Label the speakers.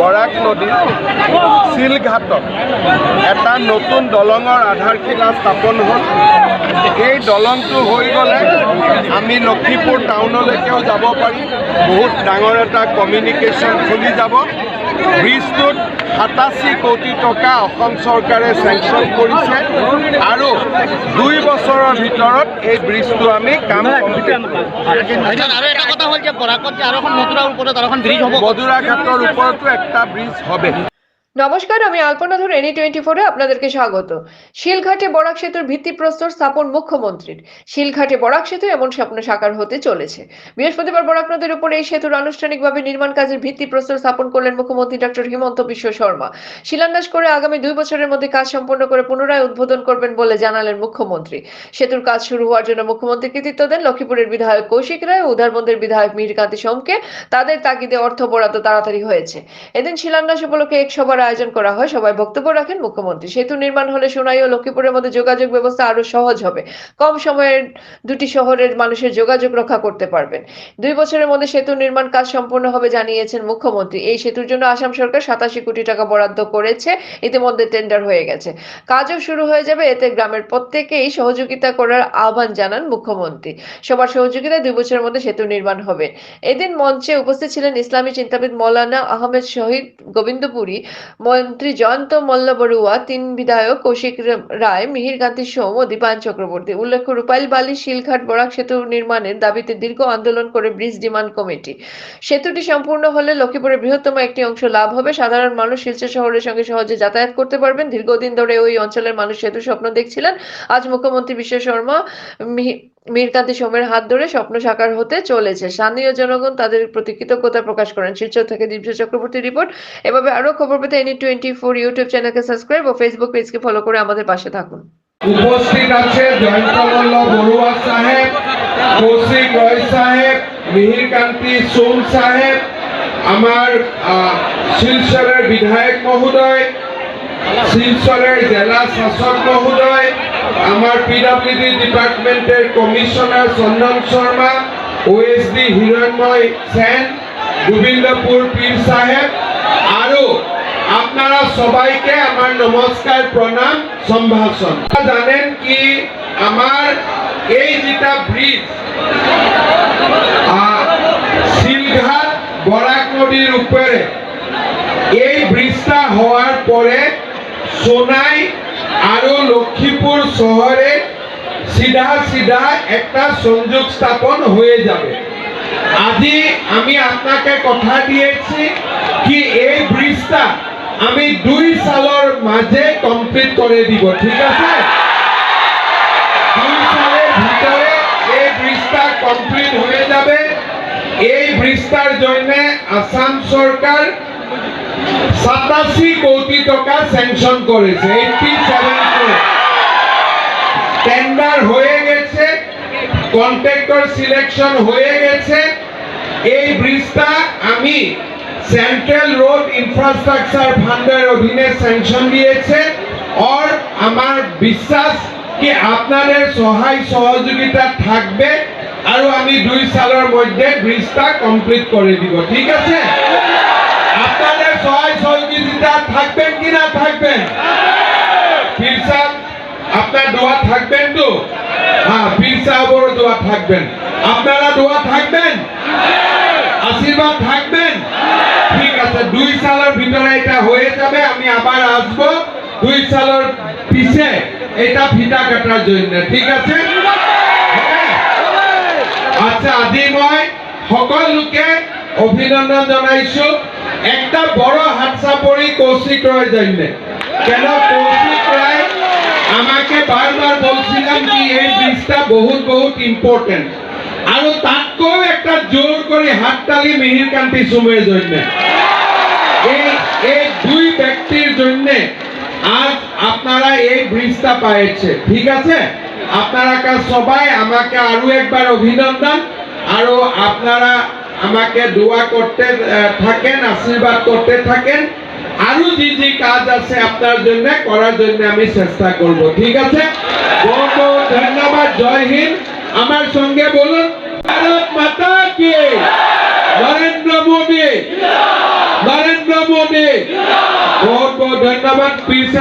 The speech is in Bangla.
Speaker 1: বৰাক নদীৰ চিলঘাটত এটা নতুন দলঙৰ আধাৰশিলা স্থাপন হ'ল। এই দলংটো হৈ গ'লে আমি লখিমপুৰ টাউনলৈকেও যাব পাৰিম বহুত ডাঙৰ এটা কমিউনিকেশ্যন খুলি যাব। ব্ৰিজটোত সাতাশী কোটি টকা অসম চৰকাৰে চেংচন কৰিছে আৰু দুই বছৰৰ ভিতৰত এই ব্ৰিজটো আমি কাম
Speaker 2: এটা হ'ব
Speaker 1: মধুৰা ঘাটৰ ওপৰতো একটা ব্ৰিজ হবে
Speaker 3: নমস্কার, আমি আলপনা ধর এনি টোয়েন্টি ফোরে আপনাদেরকে স্বাগত। শিলঘাটে বরাক সেতুর ভিত্তিপ্রস্তর স্থাপন মুখ্যমন্ত্রীর। শিলঘাটে বরাক সেতু এমন স্বপ্ন সাকার হতে চলেছে। বৃহস্পতিবার বরাক নদীর উপর এই সেতুর আনুষ্ঠানিকভাবে নির্মাণ কাজের ভিত্তিপ্রস্তর স্থাপন করলেন মুখ্যমন্ত্রী ডক্টর হিমন্ত বিশ্ব শর্মা। শিলান্যাস করে আগামী দুই বছরের মধ্যে কাজ সম্পন্ন করে পুনরায় উদ্বোধন করবেন বলে জানালেন মুখ্যমন্ত্রী। সেতুর কাজ শুরু হওয়ার জন্য মুখ্যমন্ত্রী কৃতিত্ব দেন লক্ষ্মীপুরের বিধায়ক কৌশিক রায় ও উধারবন্দের বিধায়ক মিহিরকান্তি সোমকে। তাদের তাগিদে অর্থ বরাদ্দ তাড়াতাড়ি হয়েছে। এদিন শিলান্যাস উপলক্ষে এক সভার আয়োজন করা হয়, সবাই বক্তব্য রাখেন, মুখ্যমন্ত্রী সেতু নির্মাণ হলে সোনাই ও লক্ষ্মীপুরের মধ্যে যোগাযোগ ব্যবস্থা আরও সহজ হবে। কম সময়ের দুটি শহরের মানুষের যোগাযোগ রক্ষা করতে পারবেন। দুই বছরের মধ্যে সেতু নির্মাণ কাজ সম্পূর্ণ হবে জানিয়েছেন মুখ্যমন্ত্রী। এই সেতুর জন্য আসাম সরকার সাতাশি কোটি টাকা বরাদ্দ করেছে, ইতিমধ্যে টেন্ডার হয়ে গেছে। কাজও শুরু হয়ে যাবে, এতে গ্রামের প্রত্যেকেই সহযোগিতা করার আহ্বান জানান মুখ্যমন্ত্রী। সবার সহযোগিতায় দুই বছরের মধ্যে সেতু নির্মাণ হবে। এদিন মঞ্চে উপস্থিত ছিলেন ইসলামী চিন্তাবিদ মৌলানা আহমেদ শহীদ গোবিন্দপুরী মন্ত্রী জয়ন্ত মল্ল বড়ুয়া তিন বিধায়ক কৌশিক রায়, মিহির কান্তি সোম ও দীপায়ন চক্রবর্তী। উল্লেখ্য, রূপাইল বালি, শিলঘাট বরাক সেতু নির্মাণের দাবিতে দীর্ঘ আন্দোলন করে ব্রিজ ডিমান্ড কমিটি। সেতুটি সম্পূর্ণ হলে লক্ষ্মীপুরের বৃহত্তম একটি অংশ লাভ হবে। সাধারণ মানুষ শিলচর শহরের সঙ্গে সহজে যাতায়াত করতে পারবেন। দীর্ঘদিন ধরে ওই অঞ্চলের মানুষ সেতু স্বপ্ন দেখছিলেন। আজ মুখ্যমন্ত্রী বিশ্ব শর্মা মীরকান্তি সোমের হাত ধরে স্বপ্ন সাকার হতে চলেছে। স্থানীয় জনগণ তাদের প্রতি কৃতজ্ঞতা প্রকাশ করেন। শিলচর থেকে দীপ্ত চক্রবর্তী রিপোর্ট। এভাবে আরও খবর পেতে এনি টোয়েন্টি ফোর ইউটিউব চ্যানেলকে সাবস্ক্রাইব ও ফেসবুক পেজকে ফলো করে আমাদের পাশে থাকুন।
Speaker 1: উপস্থিত আছে জয়ন্ত মল্ল, বড়ুয়া সাহেব, কৌশিক রয় সাহেব মিহির কান্তি সোম সাহেব, আমার শিলচরের বিধায়ক মহোদয় শিলচরের জেলা শাসক মহোদয়, আমার পিডব্লিউডি ডিপার্টমেন্টের কমিশনার চন্দন শর্মা ওএসডি হিরণময় সেন, গোবিন্দপুর পীর সাহেব আৰু আপনারা সবাইকে আমার নমস্কার, প্রণাম, সম্ভাষণ। জানেন কি আমার এই যেটা ব্রিজ শিলঘাট বরাক নদীর উপরে, এই ব্রিজটা হওয়ার পরে সোনাই আৰু লক্ষ্মীপুর শহরে সিধা সিধা একটা সংযোগ স্থাপন হয়ে যাবে। আজি আমি আপনাকে কথা দিয়েছি কি এই ব্রিজটা আমি দুই সালের মাঝে কমপ্লিট করে দিব, ঠিক আছে? দুই সালের ভিতরে এই ব্রিজটা কমপ্লিট হয়ে যাবে। এই ব্রিজটার জন্য আসাম সরকার সাতাশি কোটি টাকা স্যাংশন করেছে টেন্ডার হয়ে গেছে কন্ট্রাক্টর সিলেকশন হয়ে গেছে। এই ব্রিজটা আমি সেন্ট্রাল রোড ইনফ্রাস্ট্রাকচার ফান্ডের অধীনে স্যাংশন দিয়েছে। আর আমার বিশ্বাস কি আপনাদের সহায় সহযোগিতা থাকবে আৰু আমি দুই সালের মধ্যে ব্রিজটা কমপ্লিট করে দিব, ঠিক আছে আপনাদের সহায় সহযোগিতা থাকবেন কি না থাকবেন? পীর সাহেব, আপনার দোয়া থাকবেন তো? হ্যাঁ পীর সাহেবেরও দোয়া থাকবেন। আপনারা দোয়া থাকবেন? আশীর্বাদ থাকবেন? ঠিক আছে, দুই সালের ভিতরে এটা হয়ে যাবে, আমি আবার আসব। দুই সালের পিছে এটা ফিতা কাটার জন্য, ঠিক আছে? হ্যাঁ? আচ্ছা আজি মই সকল লোকে অভিনন্দন জানাইছো। একটা বড় হাতসা চাপৰি কৌশিক রয় জন্য। কেন কৌশিক রায় আমাকে বারবার বলছিলাম কি এই ব্রিজটা বহুত বহুত ইম্পর্টেন্ট আৰু তাতকৈ একটা জোর করে হাততালি মিহির কান্তি সুমের জন্য। এই এই দুই ব্যক্তির জন্য আজ আপনারা এই ব্রিজটা পাইছে ঠিক আছে? আপনারা সবাই আমাকে আরও একবার অভিনন্দন। আৰু আপনারা আমাকে দোয়া করতে থাকেন, আশীর্বাদ করতে থাকেন। আরও যে যে কাজ আছে আপনার জন্য, করার জন্য আমি চেষ্টা করব, ঠিক আছে? বহুত ধন্যবাদ, জয় হিন্দ। আমার সঙ্গে বলুন, ভারত মাতা কি? নরেন্দ্র মোদী। নরেন্দ্র মোদী। বহুত বহুত ধন্যবাদ প্লিজ